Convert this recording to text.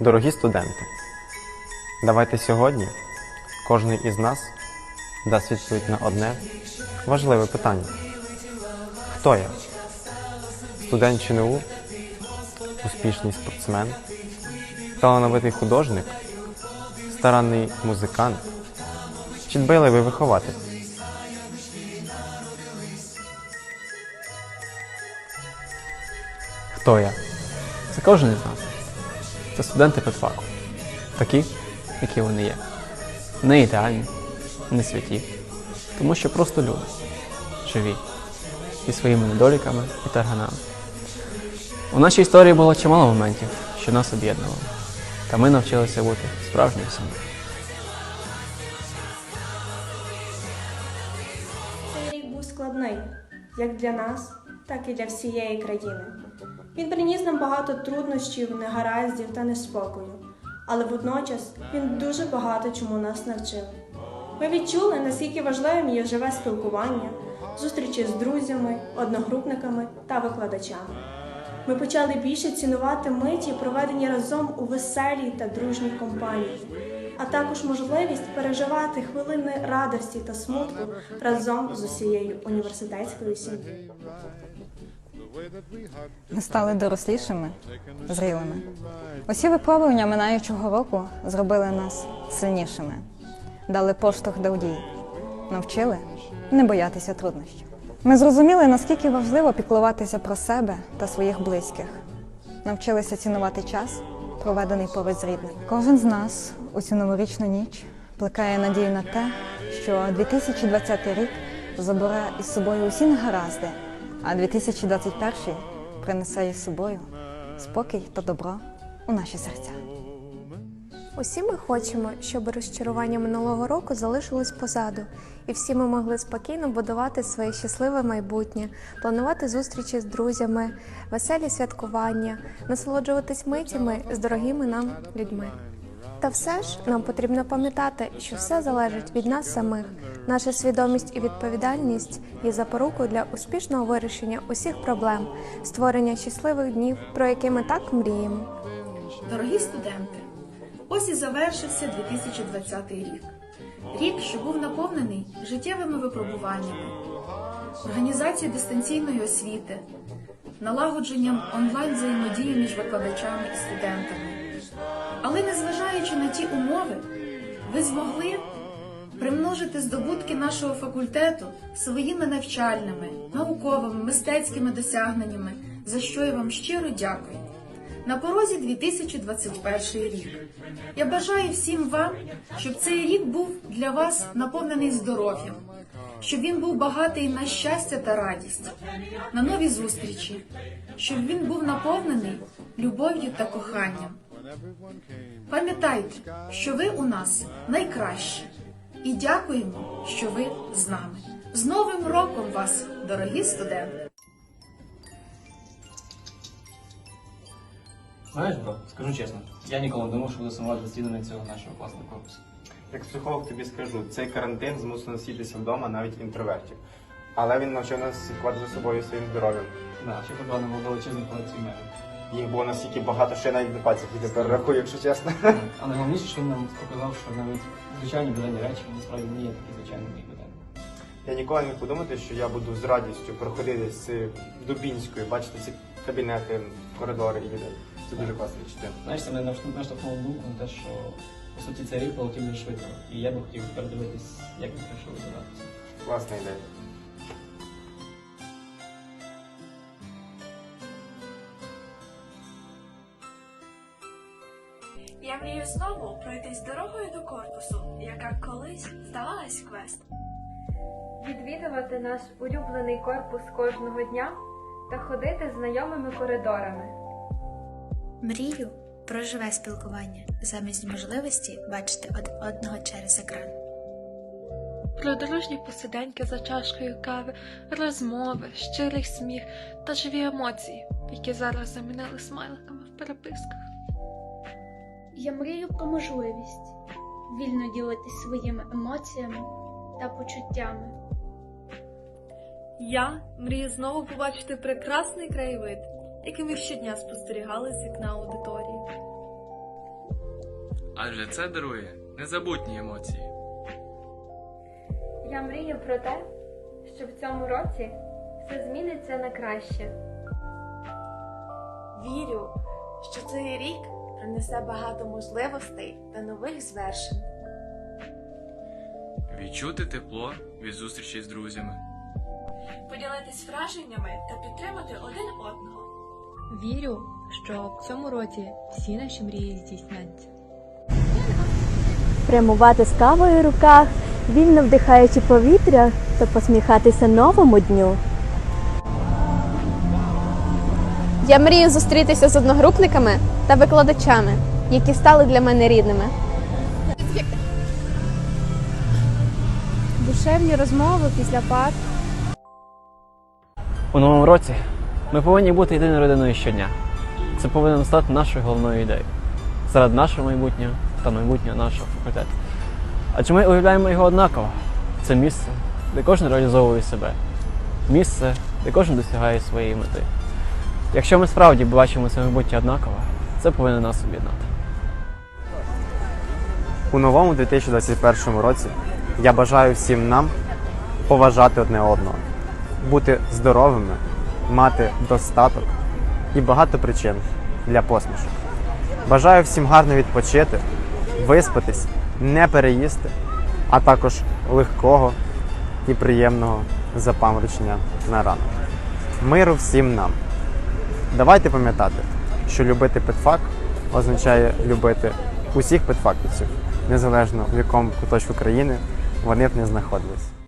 Дорогі студенти, давайте сьогодні кожен із нас дасть відповідь на одне важливе питання. Хто я? Студент ЧНУ, успішний спортсмен, талановитий художник, старанний музикант чи дбайливий вихователь? Хто я? Це кожен із нас. Це студенти педфаку. Такі, які вони є. Не ідеальні, не святі. Тому що просто люди. Живі. Зі своїми недоліками і тарганами. У нашій історії було чимало моментів, що нас об'єднували. Та ми навчилися бути справжніми собою. Цей рік був складний як для нас, так і для всієї країни. Він приніс нам багато труднощів, негараздів та неспокою, але водночас він дуже багато чому нас навчив. Ми відчули, наскільки важливим є живе спілкування, зустрічі з друзями, одногрупниками та викладачами. Ми почали більше цінувати миті, проведені разом у веселій та дружній компанії, а також можливість переживати хвилини радості та смутку разом з усією університетською сім'єю. Ми стали дорослішими, зрілими. Усі випробування минаючого року зробили нас сильнішими, дали поштовх до дій, навчили не боятися труднощів. Ми зрозуміли, наскільки важливо піклуватися про себе та своїх близьких. Навчилися цінувати час, проведений поруч з рідними. Кожен з нас у цю новорічну ніч плекає надію на те, що 2020 рік забере із собою усі негаразди, а 2021 принесе із собою спокій та добро у наші серця. Усі ми хочемо, щоб розчарування минулого року залишилось позаду, і всі ми могли спокійно будувати своє щасливе майбутнє, планувати зустрічі з друзями, веселі святкування, насолоджуватись митями з дорогими нам людьми. Та все ж нам потрібно пам'ятати, що все залежить від нас самих. Наша свідомість і відповідальність є запорукою для успішного вирішення усіх проблем, створення щасливих днів, про які ми так мріємо. Дорогі студенти, ось і завершився 2020 рік. Рік, що був наповнений життєвими випробуваннями, організацією дистанційної освіти, налагодженням онлайн взаємодії між викладачами і студентами. Але незважаючи на ті умови, ви змогли примножити здобутки нашого факультету своїми навчальними, науковими, мистецькими досягненнями, за що я вам щиро дякую. На порозі 2021 рік. Я бажаю всім вам, щоб цей рік був для вас наповнений здоров'ям, щоб він був багатий на щастя та радість, на нові зустрічі, щоб він був наповнений любов'ю та коханням. Пам'ятайте, що ви у нас найкращі, і дякуємо, що ви з нами. З Новим роком вас, дорогі студенти! Знаєш, бро, скажу чесно, я ніколи не думав, що буду сумувати відвідування цього нашого класного корпусу. Як психолог тобі скажу, цей карантин змусив нас вдома навіть інтровертів. Але він навчив нас слідкувати за собою своїм здоров'ям. Да, ще подбано був величезний колекцію мене. Їх було настільки багато, що я навіть на пальцях їх не перерахую, якщо чесно. А найголовніше, що він нам показав, що навіть звичайні буденні речі насправді не є такі звичайними і буденними. Я ніколи не міг подумати, що я буду з радістю проходити з Дубінською, бачити ці кабінети, коридори і людей. Це дуже класне відчуття. Знаєш, це мене наштовхнуло думку на те, що по суті цей рік полетів дуже швидко. І я би хотів передивитись, як він прийшов відбиратися. Класна ідея. Мрію знову пройтись дорогою до корпусу, яка колись здавалась квест. відвідувати наш улюблений корпус кожного дня та ходити знайомими коридорами. Мрію про живе спілкування замість можливості бачити один одного через екран. Про дружні посиденьки за чашкою кави, розмови, щирий сміх та живі емоції, які зараз замінили смайликами в переписках. Я мрію про можливість вільно ділитись своїми емоціями та почуттями. Я мрію знову побачити прекрасний краєвид, який ми щодня спостерігали з вікна аудиторії. адже це дарує незабутні емоції. Я мрію про те, що в цьому році все зміниться на краще. Вірю, що цей рік принесе багато можливостей та нових звершень. Відчути тепло від зустрічі з друзями. Поділитись враженнями та підтримати один одного. Вірю, що в цьому році всі наші мрії здійсняться. Прямувати з кавою в руках, вільно вдихаючи повітря та посміхатися новому дню. Я мрію зустрітися з одногрупниками та викладачами, які стали для мене рідними. Душевні розмови після пар. У новому році ми повинні бути єдиною родиною щодня. Це повинно стати нашою головною ідеєю заради нашого майбутнього та майбутнього нашого факультету. Адже ми уявляємо його однаково. Це місце, де кожен реалізовує себе, місце, де кожен досягає своєї мети. Якщо ми справді бачимо це майбутнє однаково, це повинно нас об'єднати. У новому 2021 році я бажаю всім нам поважати одне одного, бути здоровими, мати достаток і багато причин для посмішок. Бажаю всім гарно відпочити, виспатись, не переїсти, а також легкого і приємного запаморочення на ранок. Миру всім нам! Давайте пам'ятати, що любити педфак означає любити усіх педфаківців, незалежно в якому куточку країни вони б не знаходились.